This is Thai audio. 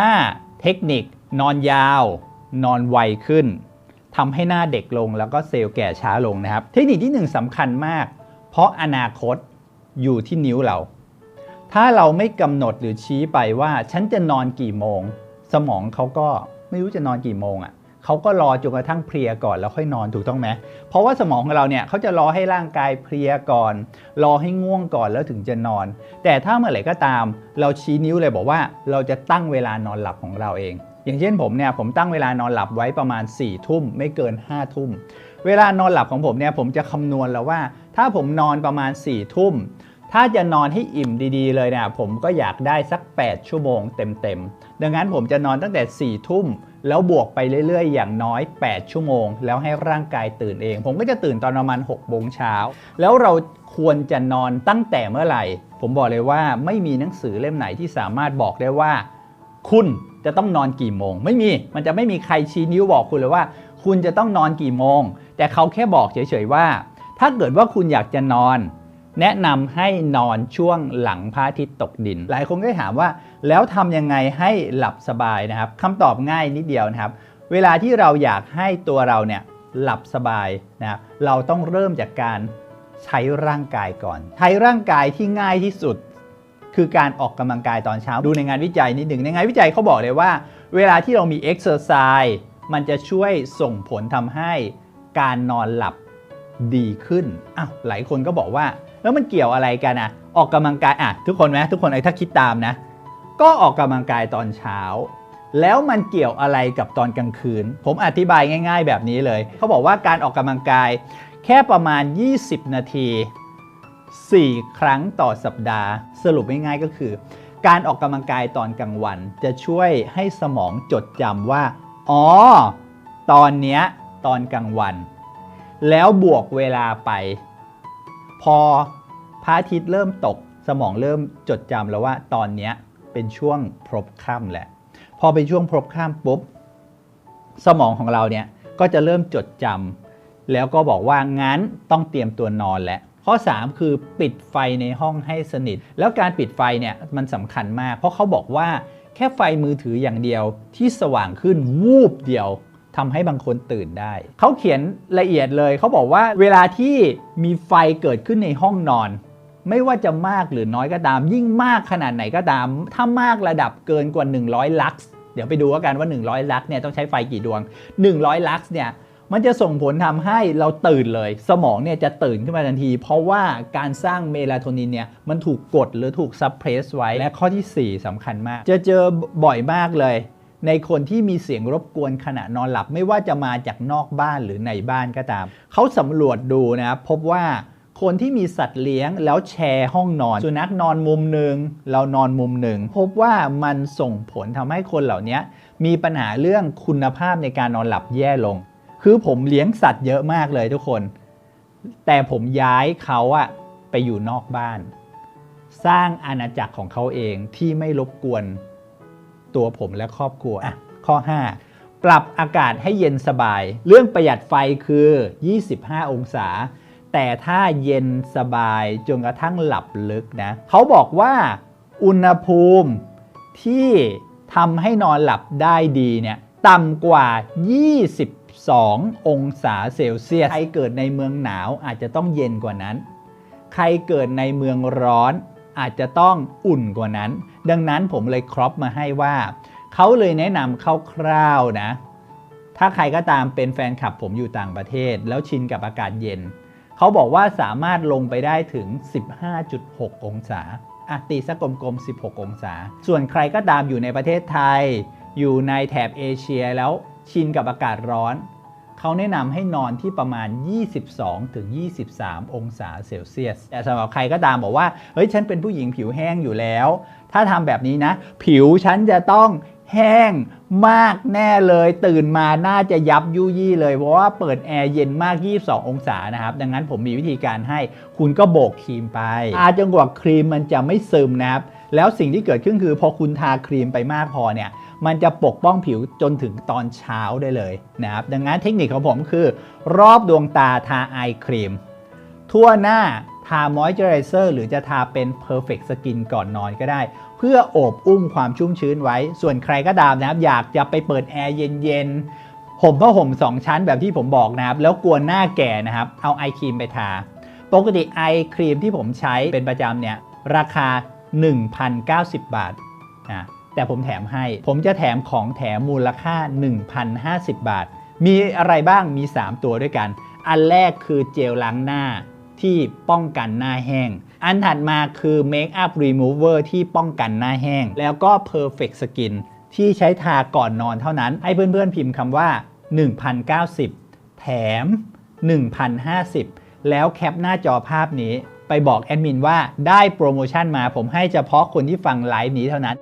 5. เทคนิคนอนยาว นอนไวขึ้นทำให้หน้าเด็กลงแล้วก็เซลล์แก่ช้าลงนะครับ เทคนิคที่หนึ่งสำคัญมาก เพราะอนาคตอยู่ที่นิ้วเรา ถ้าเราไม่กำหนดหรือชี้ไปว่า ฉันจะนอนกี่โมง สมองเขาก็ไม่รู้จะนอนกี่โมงอะ่ะ เขาก็รอจนกระทั่งเพลียก่อนแล้วค่อยนอนถูกต้องไหมเพราะว่าสมองของเราเนี่ยเขาจะรอให้ร่างกายเพลียก่อน รอให้ง่วงก่อนแล้วถึงจะนอน แต่ถ้าเมื่อไหร่ก็ตาม เราชี้นิ้วเลยบอกว่าเราจะตั้งเวลานอนหลับของเราเอง อย่างเช่นผมเนี่ยผมตั้งเวลานอนหลับไว้ประมาณ4ี่ทุ่มไม่เกิน5้าทุ่มเวลานอนหลับของผมเนี่ยผมจะคำนวณแล้วว่า ถ้าผมนอนประมาณ4ี่ทุ่ม ถ้าจะนอนให้อิ่มดีๆเลยเนี่ยผมก็อยากได้สัก 8 ชั่วโมงเต็มๆ ดังนั้นผมจะนอนตั้งแต่4ี่ทุ่มแล้วบวกไปเรื่อยๆ อย่างน้อย 8 ชั่วโมง แล้วให้ร่างกายตื่นเอง ผมก็จะตื่นตอนประมาณ6โมงเช้า แล้วเราควรจะนอนตั้งแต่เมื่อไหร่ ผมบอกเลยว่าไม่มีหนังสือเล่มไหนที่สามารถบอกได้ว่า คุณจะต้องนอนกี่โมง ไม่มี มันจะไม่มีใครชี้นิ้วบอกคุณเลยว่า คุณจะต้องนอนกี่โมง แต่เขาแค่บอกเฉยๆว่า ถ้าเกิดว่าคุณอยากจะนอน แนะนำให้นอนช่วงหลังพระอาทิตย์ตกดิน หลายคนก็ถามว่า แล้วทำยังไงให้หลับสบายนะครับคำตอบง่ายนิดเดียวนะครับ เวลาที่เราอยากให้ตัวเราเนี่ยหลับสบายนะครับเราต้องเริ่มจากการใช้ร่างกายก่อน ใช้ร่างกายที่ง่ายที่สุด คือการออกกำลังกายตอนเช้า ดูในงานวิจัยนิดหนึ่งในงานวิจัยเขาบอกเลยว่า เวลาที่เรามีเอ็กซ์เซอร์ไซส์มันจะช่วยส่งผลทำให้การนอนหลับ ดีขึ้นอ้าวหลายคนก็บอกว่า แล้วมันเกี่ยวอะไรกันอะออกกำลังกายอะทุกคนไหมทุกคนไอ้ถ้าคิดตามนะ ก็ออกกำลังกายตอนเช้า แล้วมันเกี่ยวอะไรกับตอนกลางคืน ผมอธิบายง่าย ๆ แบบนี้เลย เขาบอกว่าการออกกำลังกายแค่ประมาณ 20 นาที 4 ครั้งต่อสัปดาห์ สรุปง่ายๆก็คือ การออกกำลังกายตอนกลางวัน จะช่วยให้สมองจดจำว่า อ๋อ ตอนเนี้ยตอนกลางวัน แล้วบวกเวลาไป พอพระอาทิตย์เริ่มตกสมองเริ่มจดจำแล้วว่าตอนนี้เป็นช่วงพรบค่ำแหละ พอเป็นช่วงพรบค่ำปุ๊บ สมองของเราเนี่ยก็จะเริ่มจดจำแล้วก็บอกว่างั้นต้องเตรียมตัวนอนแล้วข้อ 3 คือปิดไฟในห้องให้สนิท แล้วการปิดไฟเนี่ยมันสำคัญมาก เพราะเขาบอกว่าแค่ไฟมือถืออย่างเดียวที่สว่างขึ้นวูบเดียว ทำให้บางคนตื่นได้ เขาเขียนละเอียดเลยเขาบอกว่าเวลาที่มีไฟเกิดขึ้นในห้องนอน ไม่ว่าจะมากหรือน้อยก็ตาม ยิ่งมากขนาดไหนก็ตาม ถ้ามากระดับเกินกว่า 100 ลักซ์เดี๋ยวไปดูกันว่า 100 ลักซ์เนี่ยต้องใช้ไฟกี่ดวง 100 ลักซ์เนี่ยมันจะส่งผลทำให้เราตื่นเลย สมองเนี่ยจะตื่นขึ้นมาทันที เพราะว่าการสร้างเมลาโทนินเนี่ยมันถูกกดหรือถูกซับเพรสไว้และข้อทีสี่4สำคัญมาก จะเจอบ่อยมากเลย ในคนที่มีเสียงรบกวนขณะนอนหลับไม่ว่าจะมาจากนอกบ้านหรือในบ้านก็ตาม เขาสำรวจดูนะครับพบว่าคนที่มีสัตว์เลี้ยงแล้วแชร์ห้องนอน สุนัขนอนมุมหนึ่งเรานอนมุมหนึ่งพบว่ามันส่งผลทำให้คนเหล่านี้มีปัญหาเรื่องคุณภาพในการนอนหลับแย่ลง คือผมเลี้ยงสัตว์เยอะมากเลยทุกคน แต่ผมย้ายเขาอะไปอยู่นอกบ้าน สร้างอาณาจักรของเขาเองที่ไม่รบกวน ตัวผมและครอบครัวอะข้อ 5 ปรับอากาศให้เย็นสบาย เรื่องประหยัดไฟคือ 25 องศา แต่ถ้าเย็นสบายจนกระทั่งหลับลึกนะเขาบอกว่าอุณหภูมิที่ทำให้นอนหลับได้ดีเนี่ยต่ำกว่า 22 องศาเซลเซียส ใครเกิดในเมืองหนาวอาจจะต้องเย็นกว่านั้น ใครเกิดในเมืองร้อน อาจจะต้องอุ่นกว่านั้น ดังนั้นผมเลยครอปมาให้ว่า เขาเลยแนะนำคร่าวๆนะ ถ้าใครก็ตามเป็นแฟนคลับผมอยู่ต่างประเทศ แล้วชินกับอากาศเย็น เขาบอกว่าสามารถลงไปได้ถึง 15.6 องศาอะตีสักกลมๆ 16 องศา ส่วนใครก็ตามอยู่ในประเทศไทย อยู่ในแถบเอเชียแล้วชินกับอากาศร้อน เขาแนะนำให้นอนที่ประมาณ 22-23 องศาเซลเซียส แต่สำหรับใครก็ตามบอกว่า เฮ้ย ฉันเป็นผู้หญิงผิวแห้งอยู่แล้ว ถ้าทำแบบนี้นะ ผิวฉันจะต้องแห้งมากแน่เลยตื่นมาน่าจะยับยุยี่เลย เพราะว่าเปิดแอร์เย็นมาก 22 องศานะครับ ดังนั้นผมมีวิธีการให้คุณก็โบกครีมไปอาจนกว่าครีมมันจะไม่ซึมนะครับ แล้วสิ่งที่เกิดขึ้นคือพอคุณทาครีมไปมากพอเนี่ย มันจะปกป้องผิวจนถึงตอนเช้าได้เลยนะครับดังนั้นเทคนิคของผมคือ รอบดวงตาทาไอครีม ทั่วหน้าทามอยเจอไรเซอร์หรือจะทาเป็น Perfect Skin ก่อนนอนก็ได้ เพื่อโอบอุ้มความชุ่มชื้นไว้ ส่วนใครก็ตามนะครับ อยากจะไปเปิดแอร์เย็นๆห่มผ้าห่ม 2 ชั้นแบบที่ผมบอกนะครับ แล้วกลัวหน้าแก่นะครับ เอาไอครีมไปทา ปกติไอครีมที่ผมใช้เป็นประจำเนี่ย ราคา 1,090 บาทนะ แต่ผมแถมให้ ผมจะแถมของแถมมูลค่า 1,050 บาท มีอะไรบ้างมี 3 ตัวด้วยกัน อันแรกคือเจลล้างหน้าที่ป้องกันหน้าแห้ง อันถัดมาคือ Makeup Remover ที่ป้องกันหน้าแห้ง แล้วก็ Perfect Skin ที่ใช้ทาก่อนนอนเท่านั้น ให้เพื่อนๆพิมพ์คำว่า 1,090 แถม 1,050 แล้วแคปหน้าจอภาพนี้ ไปบอกแอดมินว่าได้โปรโมชั่นมาผมให้เฉพาะคนที่ฟังไลฟ์นี้เท่านั้น